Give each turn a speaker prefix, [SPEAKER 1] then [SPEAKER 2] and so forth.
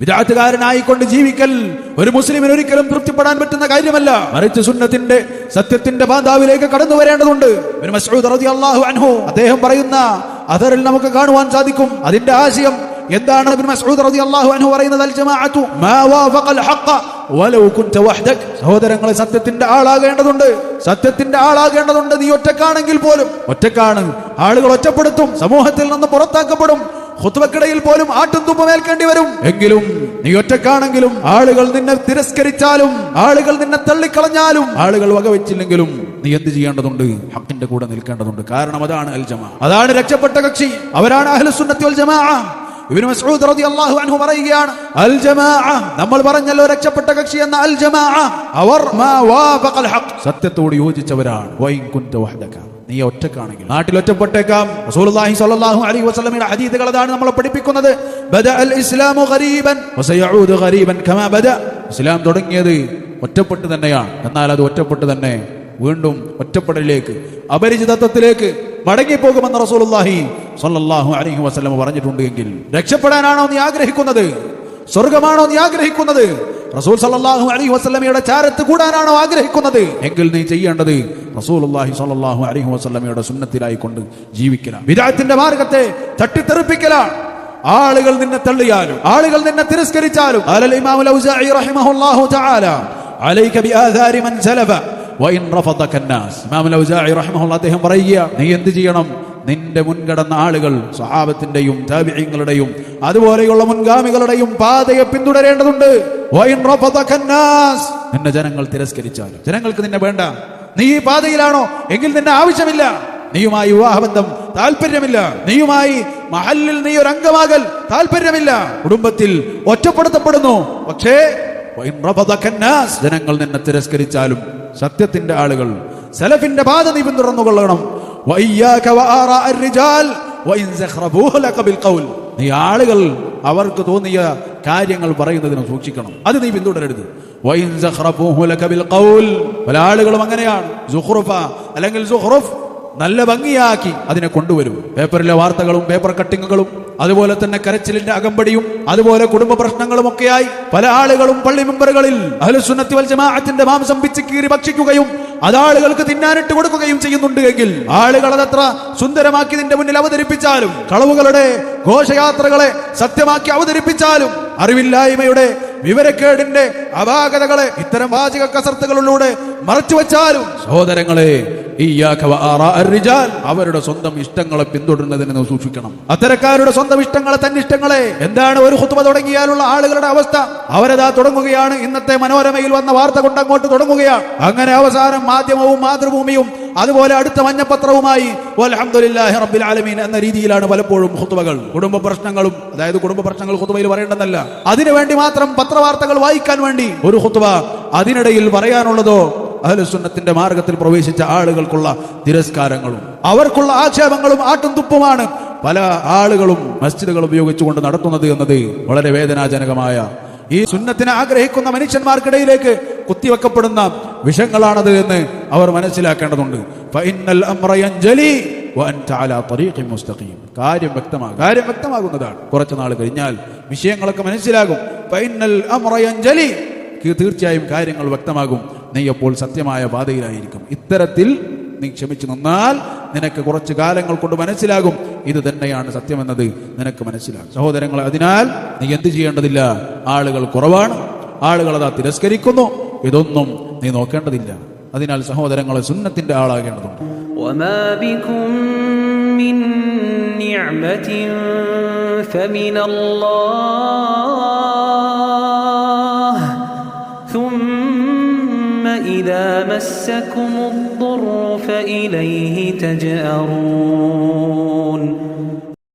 [SPEAKER 1] വിദാത്തുകാരനായിക്കൊണ്ട് ജീവിക്കൽ ഒരു മുസ്ലിമിന് ഒരിക്കലും തൃപ്തിപ്പെടാൻ പറ്റുന്ന കാര്യമല്ല. മറിച്ച് സുന്നത്തിന്റെ സത്യത്തിന്റെ ബാന്ധാവിലേക്ക് കടന്നു വരേണ്ടതുണ്ട്. അള്ളാഹു അൻഹു അദ്ദേഹം പറയുന്ന അതറിൽ നമുക്ക് കാണുവാൻ സാധിക്കും. അതിന്റെ ആശയം എന്താണ്? മസ്ഊദ് റളിയല്ലാഹു അൻഹു പറയുന്നത് അൽ ജമാഅത്തു മാ വാഫഖൽ ഹഖ വലൗ കുൻത വഹ്ദക്. സഹോദരങ്ങളെ സത്യത്തിന്റെ ആളാകേണ്ടതുണ്ട്. സത്യത്തിന്റെ ആളാകേണ്ടതുണ്ട്. നീ ഒറ്റക്കാണെങ്കിൽ പോലും ഒറ്റക്കാണ്. ആളുകൾ ഒറ്റപ്പെടുത്തും. സമൂഹത്തിൽ നിന്ന് പുറത്താക്കപ്പെടും. ഖുത്ബക്കിടയിൽ പോലും ആട്ടും തുമ്പമേൽക്കേണ്ടി വരും. എങ്കിലും നീ ഒറ്റക്കാണെങ്കിലും ആളുകൾ നിന്നെ തിരസ്കരിച്ചാലും ആളുകൾ നിന്നെ തള്ളിക്കളഞ്ഞാലും ആളുകൾ വകവെച്ചില്ലെങ്കിലും നീ എന്ത് ചെയ്യേണ്ടതുണ്ട്? ഹക്കിന്റെ കൂടെ നിൽക്കേണ്ടതുണ്ട്. കാരണം അതാണ് അൽ ജമാ അതാണ് രക്ഷപ്പെട്ട കക്ഷി. അവരാണ് അഹ്ലുസുന്നത്തി വൽ ജമാ ഇബ്നു മസ്ഊദ് റളിയല്ലാഹു അൻഹു പറയുകയാണ് അൽ ജമാഅ നമ്മൾ പറഞ്ഞല്ലോ രക്ഷപ്പെട്ട കക്ഷി എന്ന അൽ ജമാഅ അവർ മാ വാഫഖൽ ഹഖ്. സത്യത്തോട് യോജിച്ചവരാണ്. വൈൻ കുൻത വഹദക. നീ ഒറ്റക്കാണെങ്കിൽ. നാട്ടിൽ ഒറ്റപ്പെട്ടേക്കാം. റസൂലുള്ളാഹി സ്വല്ലല്ലാഹു അലൈഹി വസല്ലമയുടെ നമ്മളെ പഠിപ്പിക്കുന്നത്. ഇസ്ലാമു ഗരീബൻ ഗരീബൻ കമാ ബദഅ. ഇസ്ലാം തുടങ്ങിയത് ഒറ്റപ്പെട്ട് തന്നെയാണ്. എന്നാൽ അത് ഒറ്റപ്പെട്ട് തന്നെ വീണ്ടും ഒറ്റപ്പെടലിലേക്ക് അപരിചിതത്വത്തിലേക്ക് മടങ്ങിപ്പോകുമെന്ന് റസൂലുള്ളാഹി സ്വല്ലല്ലാഹു അലൈഹി വസല്ലം പറഞ്ഞിട്ടുണ്ട് എങ്കിൽ രക്ഷപ്പെടാനാണോ നീ ആഗ്രഹിക്കുന്നത്? സ്വർഗമാണോ നീ ആഗ്രഹിക്കുന്നത്? റസൂൽ സല്ലല്ലാഹു അലൈഹി വസല്ലമയുടെ ചാരത്ത് കൂടാനാണോ ആഗ്രഹിക്കുന്നത്? എങ്കിൽ നീ ചെയ്യേണ്ടത് റസൂലുള്ളാഹി സ്വല്ലല്ലാഹു അലൈഹി വസല്ലമയുടെ സുന്നത്തിലായിക്കൊണ്ട് ജീവിക്കലാണ്. വിരാത്തിന്റെ മാർഗത്തെ തട്ടിത്തെറിപ്പിക്കല ആളുകൾ നിന്നെ തള്ളിയാലും ആളുകൾ നിന്നെ തിരസ്കരിച്ചാലും. അലൽ ഇമാമുൽ ഔസാഇ റഹിമഹുല്ലാഹു തആല അലൈക ബിആഥാരി മൻ സലഫ വഇൻ റഫദക അന്നാസ്. ഇമാമുൽ ഔസാഇ റഹിമഹുല്ലാഹു അദ്ദേഹം പറയുക നീ എന്ത് ചെയ്യണം? നിന്റെ മുൻകടന്ന ആളുകൾ സ്വഹാബത്തിന്റെയും താബിഹ്യങ്ങളുടെയും അതുപോലെയുള്ള മുൻഗാമികളുടെയും പാതയെ പിന്തുടരേണ്ടതുണ്ട്. നിന്നെ ജനങ്ങൾ തിരസ്കരിച്ചാലും. ജനങ്ങൾക്ക് നിന്നെ വേണ്ട. നീ ഈ പാതയിലാണോ? എങ്കിൽ നിന്റെ ആവശ്യമില്ല. നീയുമായി വിവാഹബന്ധം താല്പര്യമില്ല നീയുമായി മഹലിൽ നീ ഒരു അംഗമാകൽ താല്പര്യമില്ല കുടുംബത്തിൽ ഒറ്റപ്പെടുത്തപ്പെടുന്നു. പക്ഷേ ജനങ്ങൾ നിന്നെ തിരസ്കരിച്ചാലും സത്യത്തിന്റെ ആളുകൾ സെലഫിന്റെ പാത നീ പിന്തുടർന്നു കൊള്ളണം നീ ആളുകൾ അവർക്ക് തോന്നിയ കാര്യങ്ങൾ പറയുന്നതിനും സൂക്ഷിക്കണം. അത് നീ പിന്തുടരരുത്. പല ആളുകളും അങ്ങനെയാണ്. അല്ലെങ്കിൽ നല്ല ഭംഗിയാക്കി അതിനെ കൊണ്ടുവരും. പേപ്പറിലെ വാർത്തകളും പേപ്പർ കട്ടിങ്ങുകളും അതുപോലെ തന്നെ കരച്ചിലിന്റെ അകമ്പടിയും അതുപോലെ കുടുംബ പ്രശ്നങ്ങളും ഒക്കെയായി പല ആളുകളും പള്ളി മെമ്പറുകളിൽ അഹലുസുന്നത്തി വൽ ജമാഅത്തിന്റെ മാംസം പിച്ച് കീറി ഭക്ഷിക്കുകയും അത് ആളുകൾക്ക് തിന്നാനിട്ട് കൊടുക്കുകയും ചെയ്യുന്നുണ്ട് എങ്കിൽ ആളുകൾ അതത്ര സുന്ദരമാക്കി നിന്റെ മുന്നിൽ അവതരിപ്പിച്ചാലും കളവുകളുടെ ഘോഷയാത്രകളെ സത്യമാക്കി അവതരിപ്പിച്ചാലും അറിവില്ലായ്മയുടെ വിവരക്കേടിന്റെ അപാകതകളെ ഇത്തരം വാചക കസർത്തുകളിലൂടെ മറച്ചു വെച്ചാലും സഹോദരങ്ങളെ അവരുടെ സ്വന്തം ഇഷ്ടങ്ങളെ പിന്തുടരുന്നതിന് സൂക്ഷിക്കണം. അത്തരക്കാരുടെ സ്വന്തം ഇഷ്ടങ്ങളെ തന്നെ ഇഷ്ടങ്ങളെ എന്താണ് ഒരു ഹുത്തുമ തുടങ്ങിയാലുള്ള ആളുകളുടെ അവസ്ഥ? അവരതാ തുടങ്ങുകയാണ്. ഇന്നത്തെ മനോരമയിൽ വന്ന വാർത്ത കൊണ്ട് അങ്ങോട്ട് തുടങ്ങുകയാണ്. അങ്ങനെ അവസാനം മാധ്യമവും മാതൃഭൂമിയും അതുപോലെ അടുത്ത മഞ്ഞപത്രവുമായി റബ്ബിൽ ആലമീൻ എന്ന രീതിയിലാണ് പലപ്പോഴും ഹുത്തുവകൾ കുടുംബ പ്രശ്നങ്ങളും അതായത് കുടുംബ പ്രശ്നങ്ങൾ ഹുത്തുവയിൽ പറയേണ്ടതല്ല. അതിനുവേണ്ടി മാത്രം പത്രവാർത്തകൾ വായിക്കാൻ വേണ്ടി ഒരു ഹുത്തുവ അതിനിടയിൽ പറയാനുള്ളതോ അഹലുസുന്നത്തിന്റെ മാർഗത്തിൽ പ്രവേശിച്ച ആളുകൾക്കുള്ള തിരസ്കാരങ്ങളും അവർക്കുള്ള ആക്ഷേപങ്ങളും ആട്ടും തുപ്പുമാണ് പല ആളുകളും മസ്ജിദുകൾ ഉപയോഗിച്ചുകൊണ്ട് നടത്തുന്നത് എന്നത് വളരെ വേദനാജനകമായ ഈ സുന്നത്തിനെ ആഗ്രഹിക്കുന്ന മനുഷ്യന്മാർക്കിടയിലേക്ക് കുത്തിവെക്കപ്പെടുന്ന വിഷങ്ങളാണത് എന്ന് അവർ മനസ്സിലാക്കേണ്ടതുണ്ട്. കാര്യം വ്യക്തമാകും. കാര്യം വ്യക്തമാകുന്നതാണ്. കുറച്ചു നാൾ കഴിഞ്ഞാൽ വിഷയങ്ങളൊക്കെ മനസ്സിലാകും. തീർച്ചയായും കാര്യങ്ങൾ വ്യക്തമാകും. നീ സത്യമായ പാതയിലായിരിക്കും. ഇത്തരത്തിൽ നീ ക്ഷമിച്ചു നിന്നാൽ നിനക്ക് കുറച്ച് കാലങ്ങൾ കൊണ്ട് മനസ്സിലാകും ഇത് തന്നെയാണ് സത്യമെന്നത് നിനക്ക് മനസ്സിലാകും സഹോദരങ്ങളെ അതിനാൽ നീ എന്ത് ചെയ്യേണ്ടതില്ല ആളുകൾ കുറവാണ് ആളുകൾ അതാ തിരസ്കരിക്കുന്നു ഇതൊന്നും നീ നോക്കേണ്ടതില്ല അതിനാൽ സഹോദരങ്ങളെ സുന്നത്തിന്റെ ആളാകേണ്ടതുണ്ട്
[SPEAKER 2] وما بكم من نعمة فمن الله إذا مسكم الضر فإليه تجأرون.